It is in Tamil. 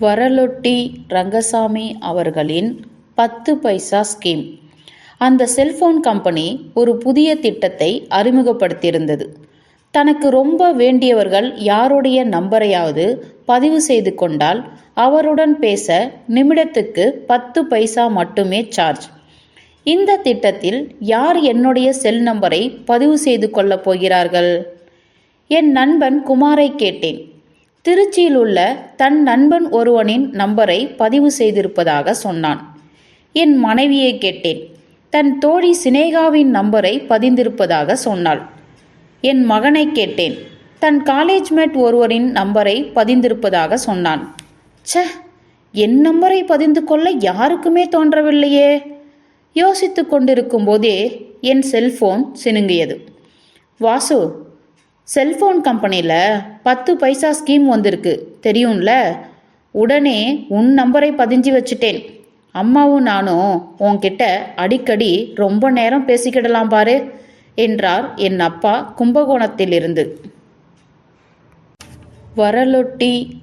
வரலொட்டி ரங்கசாமி அவர்களின் பத்து பைசா ஸ்கீம். அந்த செல்போன் கம்பெனி ஒரு புதிய திட்டத்தை அறிமுகப்படுத்தியிருந்தது. தனக்கு ரொம்ப வேண்டியவர்கள் யாருடைய நம்பரையாவது பதிவு செய்து கொண்டால் அவருடன் பேச நிமிடத்துக்கு பத்து பைசா மட்டுமே சார்ஜ். இந்த திட்டத்தில் யார் என்னுடைய செல் நம்பரை பதிவு செய்து கொள்ளப் போகிறார்கள்? என் நண்பன் குமாரை கேட்டேன். திருச்சியில் உள்ள தன் நண்பன் ஒருவனின் நம்பரை பதிவு செய்திருப்பதாக சொன்னான். என் மனைவியை கேட்டேன். தன் தோழி சினேகாவின் நம்பரை பதிந்திருப்பதாக சொன்னாள். என் மகனை கேட்டேன். தன் காலேஜ் மேட் ஒருவரின் நம்பரை பதிந்திருப்பதாக சொன்னான். ச என் நம்பரை பதிந்து கொள்ள யாருக்குமே தோன்றவில்லையே. யோசித்து கொண்டிருக்கும் போதே என் செல்போன் சினுங்கியது. வாசு செல்போன் கம்பெனியில் பத்து பைசா ஸ்கீம் வந்திருக்கு. தெரியும்ல? உடனே உன் நம்பரை பதிஞ்சு வச்சுட்டேன். அம்மாவும் நானும் உன்கிட்ட அடிக்கடி ரொம்ப நேரம் பேசிக்கிடலாம் பாரு என்றார் என் அப்பா கும்பகோணத்திலிருந்து. வரலொட்டி